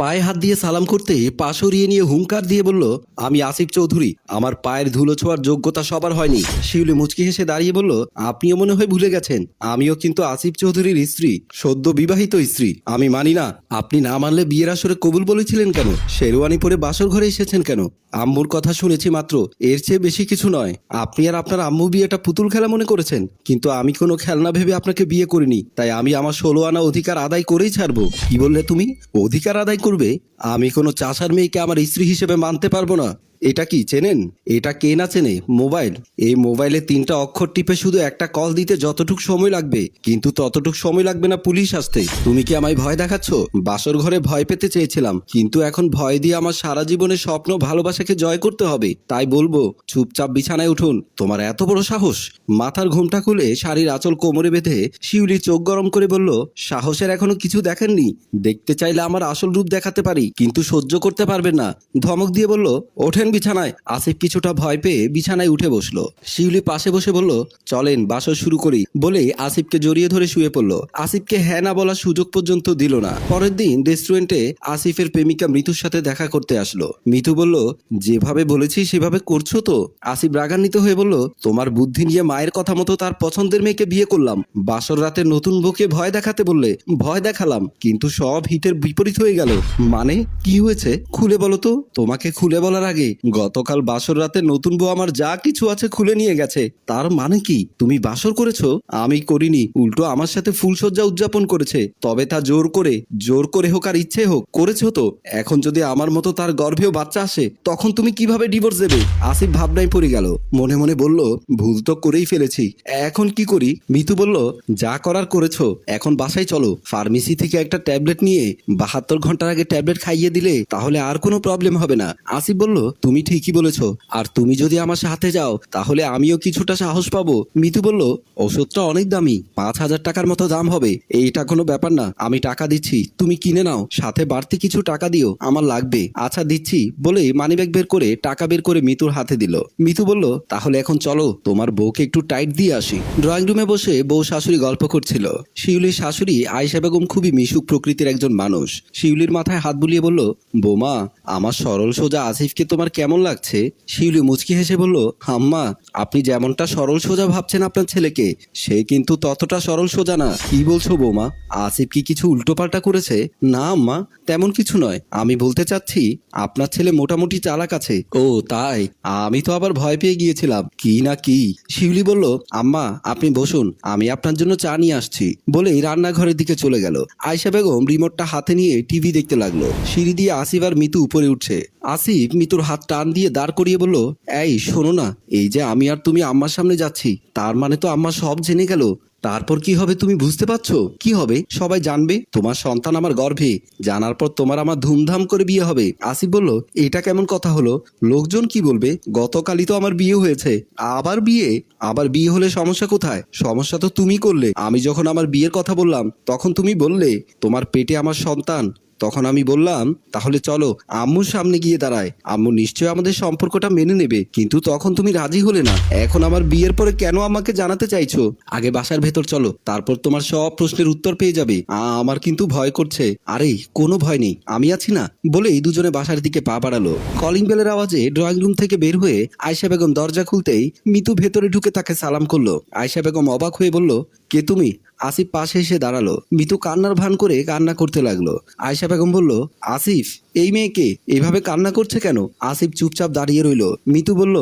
পায়ে হাত দিয়ে সালাম করতে পা সরিয়ে নিয়ে হুঙ্কার দিয়ে বলল, আমি আসিফ চৌধুরী, আমার পায়ের ধুলো ছোঁয়ার যোগ্যতা সবার হয়নি। শিউলি মুচকি হেসে দাঁড়িয়ে বলল, আপনিও মনে হয় ভুলে গেছেন, আমিও কিন্তু আসিফ চৌধুরীর স্ত্রী, সদ্য বিবাহিত স্ত্রী। আমি মানি না, আপনি না মানলে বিয়ের আসরে কবুল বলেছিলেন কেন? শেরওয়ানি পরে বাসর ঘরে এসেছেন কেন? আম্মুর কথা শুনেছি মাত্র, এর চেয়ে বেশি কিছু নয়। আপনি আর আপনার আম্মু বিয়েটা পুতুল খেলা মনে করেছেন, কিন্তু আমি কোনো খেলনা ভেবে আপনাকে বিয়ে করিনি, তাই আমি আমার ষোলো আনা অধিকার আদায় করেই ছাড়বো। কি বললে তুমি? অধিকার আদায় করবে আমি কোনো চাষার মেয়েকে আমার স্ত্রী হিসেবে মানতে পারব না। এটা কি চেনেন? এটা কে না চেনে? মোবাইল। এই মোবাইলে তিনটা অক্ষর টিপে শুধু একটা কল দিতে যতটুক সময় লাগবে, কিন্তু ততটুক সময় লাগবে না পুলিশ আসতে। তুমি কি আমায় ভয় দেখাচ্ছ? বাসর ঘরে ভয় পেতে চেয়েছিলাম, কিন্তু এখন ভয় দিয়ে আমার সারা জীবনের স্বপ্ন ভালোবাসাকে জয় করতে হবে। তাই বলব, চুপচাপ বিছানায় উঠুন। তোমার এত বড় সাহস। মাথার ঘুমটা খুলে শাড়ির আঁচল কোমরে বেঁধে শিউলি চোখ গরম করে বলল, সাহসের এখনও কিছু দেখেননি। দেখতে চাইলে আমার আসল রূপ দেখাতে পারি, কিন্তু সহ্য করতে পারবেন না। ধমক দিয়ে বলল, ওঠেন বিছানায়। আসিফ কিছুটা ভয় পেয়ে বিছানায় উঠে বসল। শিউলি পাশে বসে বলল, চলেন, বাসর শুরু করি। বলে আসিফকে জড়িয়ে ধরে শুয়ে পড়ল। আসিফকে হ্যাঁ না বলার সুযোগ পর্যন্ত দিল না। পরের দিন রেস্টুরেন্টে আসিফের প্রেমিকা মৃতুর সাথে দেখা করতে আসলো। মিতু বলল, যেভাবে বলেছি, সেভাবে করছ তো? আসিফ রাগান্বিত হয়ে বলল, তোমার বুদ্ধি নিয়ে মায়ের কথা মতো তার পছন্দের মেয়েকে বিয়ে করলাম। বাসর রাতে নতুন বউকে ভয় দেখাতে বললে ভয় দেখালাম, কিন্তু সব হিতের বিপরীত হয়ে গেল। মানে কি হয়েছে? খুলে বলো তো। তোমাকে খুলে বলার আগে গতকাল বাসর রাতে নতুন বউ আমার যা কিছু আছে খুলে নিয়ে গেছে। তার মানে কি? তুমি বাসর করেছ? আমি করিনি। উল্টো আমার সাথে ফুলসজ্জা উদযাপন করেছে। তবে তা জোর করে জোর করে হোক আর ইচ্ছে হোক, করেছ তো। এখন যদি আমার মতো তার গর্ভেও বাচ্চা আসে, তখন তুমি কীভাবে ডিভোর্স দেবে? আসিফ ভাবনায় পড়ে গেল। মনে মনে বলল, ভুল তো করেই ফেলেছি। এখন কি করি? মিতু বলল, যা করার করেছ। এখন বাসায় চলো। ফার্মেসি থেকে একটা ট্যাবলেট নিয়ে বাহাত্তর ঘণ্টার আগে ট্যাবলেট খাইয়ে দিলে তাহলে আর কোনো প্রবলেম হবে না। আসিফ বলল তুমি ঠিকই বলেছ। আর তুমি যদি আমার সাথে যাও, তাহলে আমিও কিছুটা সাহস পাবো। মিতু বলল, ওষুধটা অনেক দামি, পাঁচ হাজার টাকার মতো দাম হবে। এইটা কোনো ব্যাপার না, আমি টাকা দিচ্ছি, তুমি কিনে নাও, সাথে বাড়তি কিছু টাকা দিও, আমার লাগবে। আচ্ছা দিচ্ছি। বলে মানিব্যাগ বের করে, টাকা বের করে মিতুর হাতে দিল। মিতু বলল, তাহলে এখন চলো, তোমার বউকে একটু টাইট দিয়ে আসি। ড্রয়িং রুমে বসে বউ শাশুড়ি গল্প করছিল। শিউলির শাশুড়ি আয়েশা বেগম খুবই মিশুক প্রকৃতির একজন মানুষ। শিউলির মাথায় হাত বুলিয়ে বলল, বোমা, আমার সরল সোজা আসিফকে তোমার কেমন লাগছে? শিউলি মুচকি হেসে বলল, আম্মা, আপনি যেমনটা সরল সোজা ভাবছেন আপনার ছেলেকে, সে কিন্তু ততটা সরল সোজা না। কি বলছো বৌমা? আসিফ কি কিছু উল্টোপাল্টা করেছে? না, আম্মা, তেমন কিছু নয়। আমি বলতে চাচ্ছি, আপনার ছেলে মোটামুটি চালাক আছে। ও, তাই? আমি তো আবার ভয় পেয়ে গিয়েছিলাম। কি না কি? শিউলি বলল, আম্মা, আপনি বসুন, আমি আপনার জন্য চা নিয়ে আসছি। বলেই রান্নাঘরের দিকে চলে গেল। আয়শা বেগম রিমোটটা হাতে নিয়ে টিভি দেখতে লাগল। সিঁড়ি দিয়ে আসিফ আর মিতু উপরে উঠছে। আসিফ মিতুর হাত টান দিয়ে দাঁড় করিয়ে বলল, এই, শোনো না, এই যে আমি আর তুমি আম্মার সামনে যাচ্ছি, তার মানে তো আম্মা সব জেনে গেল। তারপর কি হবে তুমি বুঝতে পারছ? কি হবে? সবাই জানবে। তোমার সন্তান আমার গর্ভে। জানার পর তোমার আমার ধুমধাম করে বিয়ে হবে। আসিফ বলল, এটা কেমন কথা হলো? লোকজন কি বলবে? গতকালই তো আমার বিয়ে হয়েছে। আবার বিয়ে? আবার বিয়ে হলে সমস্যা কোথায়? সমস্যা তো তুমি করলে। আমি যখন আমার বিয়ের কথা বললাম, তখন তুমি বললে, তোমার পেটে আমার সন্তান। তখন আমি বললাম, তাহলে চলো, আম্মুর সামনে গিয়ে দাঁড়ায়। আম্মু নিশ্চয় আমাদের সম্পর্কটা মেনে নেবে। কিন্তু তখন তুমি রাজি হলে না। এখন আমার বিয়ের পরে কেন আমাকে জানাতে চাইছো? আগে বাসার ভেতর চলো, তারপর তোমার সব প্রশ্নের উত্তর পেয়ে যাবে। আমার কিন্তু ভয় করছে। আরে, কোনো ভয় নেই, আমি আছি না। বলেই দুজনে বাসার দিকে পা বাড়ালো। কলিং বেলের আওয়াজে ড্রয়িং রুম থেকে বের হয়ে আয়শা বেগম দরজা খুলতেই মিতু ভেতরে ঢুকে তাকে সালাম করল। আয়শা বেগম অবাক হয়ে বলল, কে তুমি? আসিফ পাশে এসে দাঁড়াল। মিতু কান্নার ভান করে কান্না করতে লাগল। আয়সা বেগম বলল, আসিফ এই মেয়েকে এইভাবে কান্না করছে কেন? আসিফ চুপচাপ দাঁড়িয়ে রইল। মিতু বলল,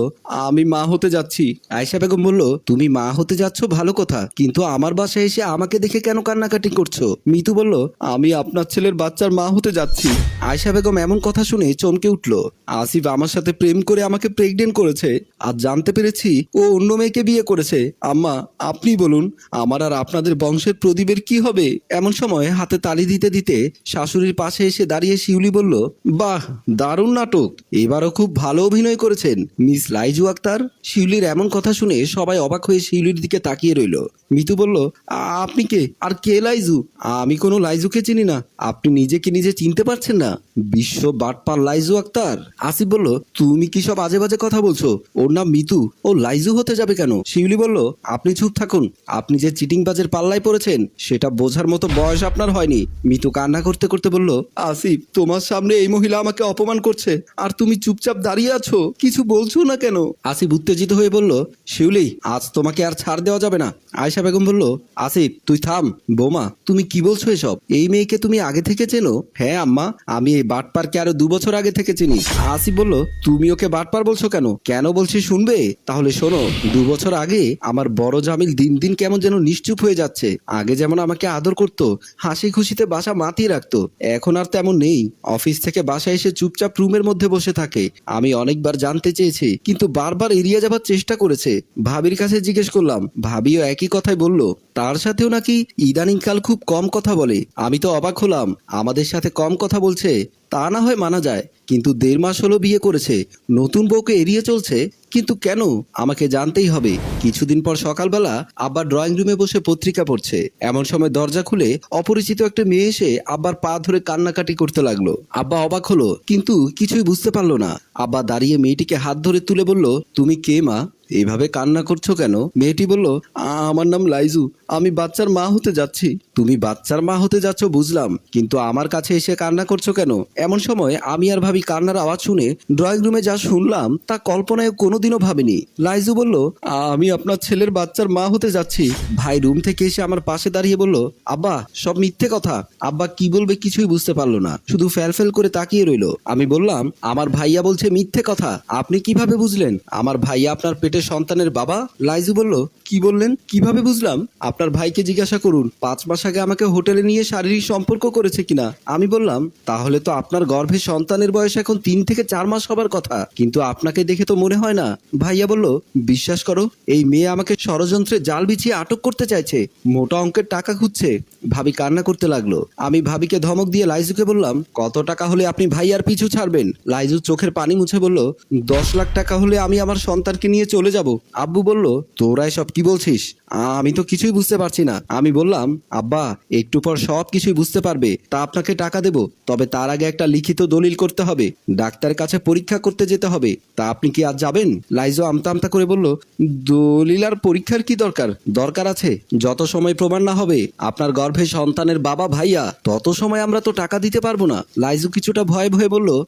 আমি মা হতে যাচ্ছি। আয়শা বেগম বলল, তুমি মা হতে যাচ্ছ ভালো কথা, কিন্তু আমার বাসায় এসে আমাকে দেখে কেন কান্নাকাটি করছ? মিতু বলল, আমি আপনার ছেলের বাচ্চার মা হতে যাচ্ছি। আয়শা বেগম এমন কথা শুনে চমকে উঠল। আসিফ আমার সাথে প্রেম করে আমাকে প্রেগনেন্ট করেছে, আর জানতে পেরেছি ও অন্য মেয়েকে বিয়ে করেছে। আম্মা, আপনি বলুন, আমার আর আপনাদের বংশের প্রদীপের কি হবে? এমন সময় হাতে তালি দিতে দিতে শাশুড়ির পাশে এসে দাঁড়িয়ে শিউলি বলল বাহ, দারুণ নাটক। এবারও খুব ভালো অভিনয় করেছেন। মিস লাইজু আক্তার, শিউলির এমন কথা শুনে সবাই অবাক হয়ে শিউলির দিকে তাকিয়ে রইল। মিতু বলল আপনি কে? আর কে লাইজু? আমি কোনো লাইজুকে চিনি না। আপনি নিজেকে নিজে চিনতে পারছেন না। বিশ্ব বাটপার লাইজু আক্তার। আসিফ বলল, তুমি কি সব আজে বাজে কথা বলছো? ওর নাম মিতু। ও লাইজু হতে যাবে কেন? শিউলি বলল, আপনি চুপ থাকুন। আপনি যে চিটিং বাজের পাল্লায় পড়েছেন, সেটা বোঝার মতো বয়স আপনার হয়নি। মিতু কান্না করতে করতে বলল, আসিফ, তোমার সামনে এই মহিলা আমাকে অপমান করছে। আর তুমি চুপচাপ দাঁড়িয়ে আছো, কিছু বলছো না কেন? আসিফ উত্তেজিত হয়ে বলল, শিউলি, আজ তোমাকে আর ছাড় দেওয়া যাবে না। আয়সা বেগম বলল, আসিফ, তুই থাম, বোমা, তুমি কি বলছো এসব? এই মেয়েকে তুমি আগে থেকে চেনো? হ্যাঁ আম্মা, আমি এই বাটপারকে আরও দু বছর আগে থেকে চিনি। আসিফ বলল, তুমি ওকে বাটপার বলছো কেন? কেন বলছি শুনবে? তাহলে শোনো, দু বছর আগে আমার বড় জামিল দিন দিন কেমন যেন নিশ্চুপ হয়ে যাচ্ছে। আগে যেমন আমাকে আদর করত, হাসি খুশিতে বাসা মাতিয়ে রাখতো, এখন আর তেমন নেই। অফিস থেকে বাসায় এসে চুপচাপ রুমের মধ্যে বসে থাকে। আমি অনেকবার জানতে চেয়েছি, কিন্তু বারবার এড়িয়ে যাবার চেষ্টা করেছে। ভাবির কাছে জিজ্ঞেস করলাম, ভাবিও একই কথাই বলল, তার সাথেও নাকি ইদানিংকাল খুব কম কথা বলে? আমি তো অবাক হলাম, আমাদের সাথে কম কথা বলছে? তা না হয় মানা যায়, কিন্তু দেড় মাস হলো বিয়ে করেছে, নতুন বউকে এড়িয়ে চলছে, কিন্তু কেন? আমাকে জানতেই হবে। কিছুদিন পর সকালবেলা আব্বা ড্রয়িং রুমে বসে পত্রিকা পড়ছে। এমন সময় দরজা খুলে অপরিচিত একটা মেয়ে এসে আব্বার পা ধরে কান্নাকাটি করতে লাগল। আব্বা অবাক হলো, কিন্তু কিছুই বুঝতে পারল না। আব্বা দাঁড়িয়ে মেয়েটিকে হাত ধরে তুলে বলল, তুমি কে মা? এইভাবে কান্না করছ কেন? মেয়েটি বলল আমার নাম লাইজু। আমি বাচ্চার মা হতে যাচ্ছি। তুমি বাচ্চার মা হতে যাচ্ছ, বুঝলাম। কিন্তু আমার কাছে এসে কান্না করছ কেন? এমন সময় আমি আর ভাবি কান্নার আওয়াজ শুনে ড্রয়িং রুমে যা শুনলাম, তা কল্পনায় কোনোদিনও ভাবিনি। লাইজু বলল আমি আপনার ছেলের বাচ্চার মা হতে যাচ্ছি। ভাই রুম থেকে এসে আমার পাশে দাঁড়িয়ে বলল, আব্বা, সব মিথ্যে কথা। আব্বা কি বলবে কিছুই বুঝতে পারল না। শুধু ফ্যালফেল করে তাকিয়ে রইল। আমি বললাম, আমার ভাইয়া বলছে মিথ্যে কথা। আপনি কীভাবে বুঝলেন? আমার ভাইয়া আপনার পেটের সন্তানের বাবা? লাইজু বলল, কি বললেন? কীভাবে বুঝলাম? আপনার ভাইকে জিজ্ঞাসা করুন। পাঁচ মাস আগে আমাকে হোটেলে নিয়ে শারীরিক সম্পর্ক করেছে কিনা? আমি বললাম, তাহলে তো আপনার গর্ভে সন্তানের বয়স এখন তিন থেকে চার মাস হবার কথা। কিন্তু আপনাকে দেখে তো মনে হয় না। ভাইয়া বলল, বিশ্বাস করো, এই মেয়ে আমাকে ষড়যন্ত্রে জাল বিছিয়ে আটক করতে চাইছে। মোটা অঙ্কের টাকা খুঁজছে। ভাবি কান্না করতে লাগল। আমি ভাবিকে ধমক দিয়ে লাইজুকে বললাম, কত টাকা হলে আপনি ভাইয়ার পিছু ছাড়বেন? লাইজু চোখের পানি মুছে বলল, দশ লাখ টাকা হলে আমি আমার সন্তানকে নিয়ে চলে যাব। আব্বু বলল তোরা সব কি বলছিস? আমি তো কিছুই বুঝতে পারছি না। আমি বললাম, আব্বা, একটু পর সব কিছুই বুঝতে পারবে। তা আপনাকে টাকা দেব, তবে তার আগে একটা লিখিত দলিল করতে হবে। ডাক্তারের কাছে পরীক্ষা করতে যেতে হবে। তা আপনি কি আজ যাবেন? লাইজো আমতা আমতা করে বলল, দলিল আর পরীক্ষার কি দরকার? দরকার আছে। যত সময় প্রমাণ না হবে, আপনার গর্ভে সন্তানের বাবা ভাইয়া, তত সময় আমরা তো টাকা দিতে পারব না। লাইজু কিছুটা ভয়ে ভয়ে বলল,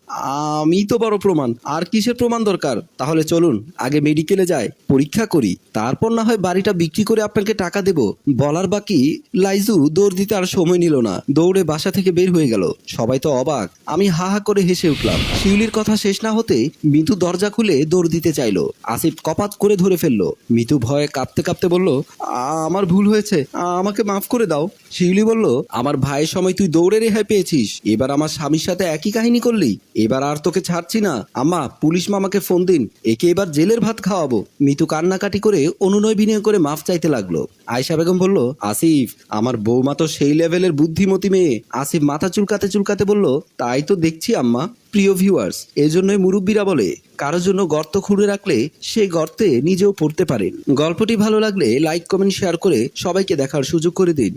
আমি তো বড় প্রমাণ, আর কিসের প্রমাণ দরকার? তাহলে চলুন, আগে মেডিকেলে যাই পরীক্ষা করি। তারপর না হয় বাড়িটা বিক্রি করে আপনাকে টাকা দেব। বলার বাকি, লাইজু দৌড় দিতে আর সময় নিল না। দৌড়ে বাসা থেকে বের হয়ে গেল। সবাই তো অবাক। আমি হা হা করে হেসে উঠলাম। শিউলির কথা শেষ না হতে মিতু দরজা খুলে দৌড় দিতে চাইলো। আসিফ কপাত করে ধরে ফেলল। মিতু ভয়ে কাঁপতে কাঁপতে বলল, "আ- আমার ভুল হয়েছে। আমাকে মাফ করে দাও। শিউলি বলল, আমার ভাইয়ের সময় তুই দৌড়ে রেহাই পেয়েছিস। এবার আমার স্বামীর সাথে একই কাহিনী করলি। এবার আর তোকে ছাড়ছি না। আম্মা, পুলিশ মামাকে ফোন দিন। একে এবার জেলের ভাত খাওয়াবো। মিতু কান্নাকাটি করে অনুনয় বিনয় করে মাফ চাইতে লাগল। আয়সা বেগম বলল, আসিফ, আমার বৌমা তো সেই লেভেলের বুদ্ধিমতী মেয়ে। আসিফ মাথা চুলকাতে চুলকাতে বলল, তাই তো দেখছি আম্মা, প্রিয় ভিউয়ার্স এজন্যই মুরব্বীরা বলে, কারোর জন্য গর্ত খুঁড়ে রাখলে সেই গর্তে নিজেও পড়তে পারেন গল্পটি ভালো লাগলে লাইক কমেন্ট শেয়ার করে সবাইকে দেখার সুযোগ করে দিন।